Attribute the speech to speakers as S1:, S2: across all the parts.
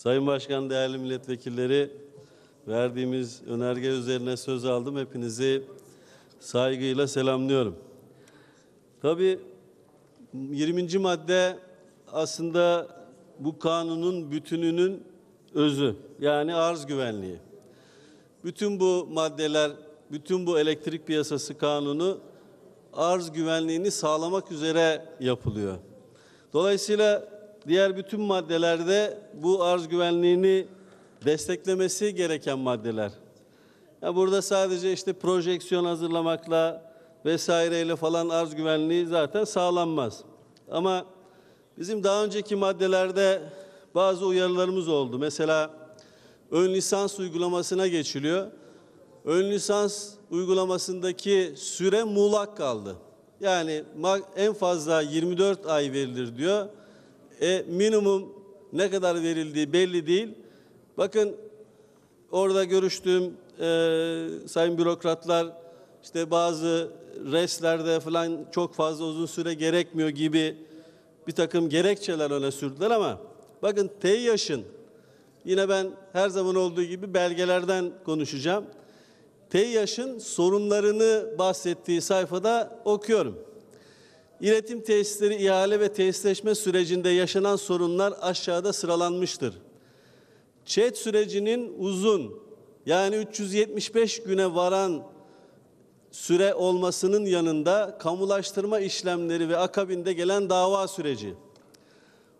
S1: Sayın Başkan, değerli milletvekilleri, verdiğimiz önerge üzerine söz aldım. Hepinizi saygıyla selamlıyorum. Tabii 20. madde aslında bu kanunun bütününün özü. Yani arz güvenliği. Bütün bu maddeler, bütün bu elektrik piyasası kanunu arz güvenliğini sağlamak üzere yapılıyor. Dolayısıyla diğer bütün maddelerde bu arz güvenliğini desteklemesi gereken maddeler. Ya burada sadece işte projeksiyon hazırlamakla vesaireyle falan arz güvenliği zaten sağlanmaz. Ama bizim daha önceki maddelerde bazı uyarılarımız oldu. Mesela ön lisans uygulamasına geçiliyor. Ön lisans uygulamasındaki süre muğlak kaldı. Yani en fazla 24 ay verilir diyor. E, minimum ne kadar verildiği belli değil. Bakın orada görüştüğüm e, sayın bürokratlar işte bazı restlerde falan çok fazla uzun süre gerekmiyor gibi bir takım gerekçeler öne sürdüler ama bakın TEİAŞ'ın yine ben her zaman olduğu gibi belgelerden konuşacağım. TEİAŞ'ın sorunlarını bahsettiği sayfada okuyorum. İletim tesisleri ihale ve tesisleşme sürecinde yaşanan sorunlar aşağıda sıralanmıştır. ÇED sürecinin uzun yani 375 güne varan süre olmasının yanında kamulaştırma işlemleri ve akabinde gelen dava süreci,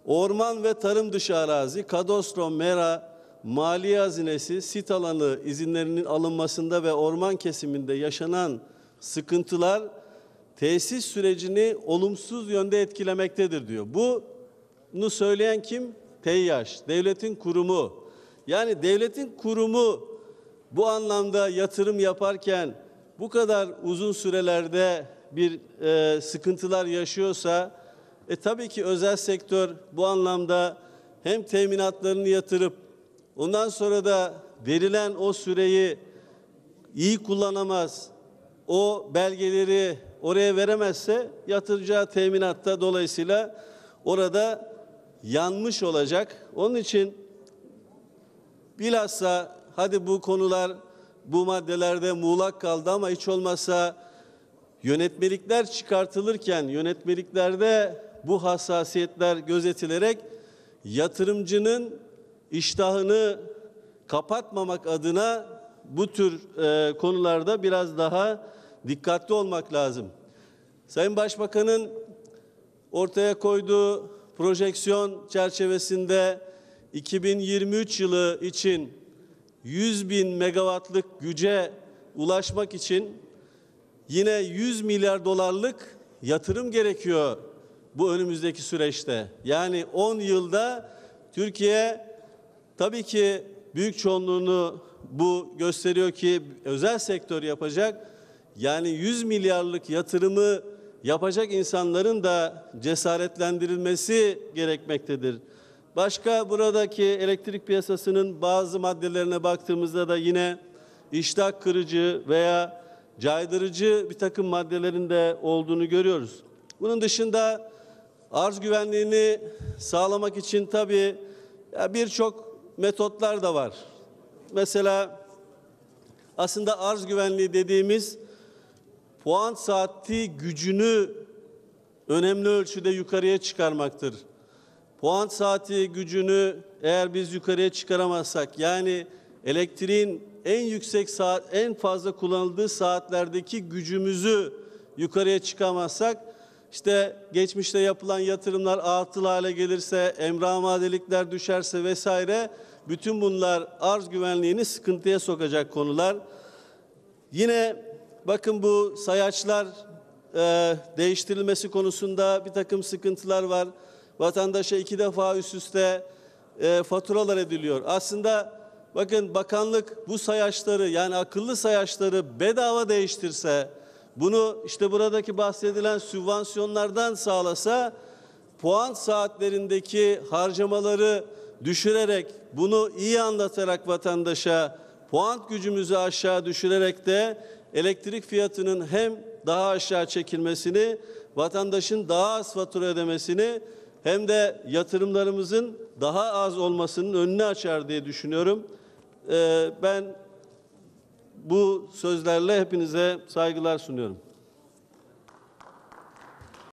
S1: orman ve tarım dışı arazi, kadastro, mera, maliye hazinesi, sit alanı izinlerinin alınmasında ve orman kesiminde yaşanan sıkıntılar tesis sürecini olumsuz yönde etkilemektedir diyor. Bunu söyleyen kim? TEİAŞ, devletin kurumu. Yani devletin kurumu bu anlamda yatırım yaparken bu kadar uzun sürelerde bir e, sıkıntılar yaşıyorsa e, tabii ki özel sektör bu anlamda hem teminatlarını yatırıp ondan sonra da verilen o süreyi iyi kullanamaz, o belgeleri oraya veremezse yatıracağı teminatta dolayısıyla orada yanmış olacak. Onun için bilhassa hadi bu konular bu maddelerde muğlak kaldı ama hiç olmazsa yönetmelikler çıkartılırken yönetmeliklerde bu hassasiyetler gözetilerek yatırımcının iştahını kapatmamak adına bu tür e, konularda biraz daha dikkatli olmak lazım. Sayın Başbakan'ın ortaya koyduğu projeksiyon çerçevesinde 2023 yılı için 100 bin megawattlık güce ulaşmak için yine 100 milyar dolarlık yatırım gerekiyor bu önümüzdeki süreçte. Yani 10 yılda Türkiye tabii ki büyük çoğunluğunu bu gösteriyor ki özel sektör yapacak. Yani 100 milyarlık yatırımı yapacak insanların da cesaretlendirilmesi gerekmektedir. Başka buradaki elektrik piyasasının bazı maddelerine baktığımızda da yine iştah kırıcı veya caydırıcı bir takım maddelerin de olduğunu görüyoruz. Bunun dışında arz güvenliğini sağlamak için tabii birçok metotlar da var. Mesela aslında arz güvenliği dediğimiz puan saati gücünü önemli ölçüde yukarıya çıkarmaktır. Puan saati gücünü eğer biz yukarıya çıkaramazsak yani elektriğin en yüksek saat en fazla kullanıldığı saatlerdeki gücümüzü yukarıya çıkamazsak işte geçmişte yapılan yatırımlar atıl hale gelirse, emrah madelikler düşerse vesaire bütün bunlar arz güvenliğini sıkıntıya sokacak konular. Yine bakın bu sayaçlar e, değiştirilmesi konusunda bir takım sıkıntılar var. Vatandaşa iki defa üst üste e, faturalar ediliyor. Aslında bakın bakanlık bu sayaçları yani akıllı sayaçları bedava değiştirse, bunu işte buradaki bahsedilen sübvansiyonlardan sağlasa, puan saatlerindeki harcamaları düşürerek, bunu iyi anlatarak vatandaşa puan gücümüzü aşağı düşürerek de elektrik fiyatının hem daha aşağı çekilmesini, vatandaşın daha az fatura ödemesini hem de yatırımlarımızın daha az olmasının önünü açar diye düşünüyorum. Ee, ben bu sözlerle hepinize saygılar sunuyorum.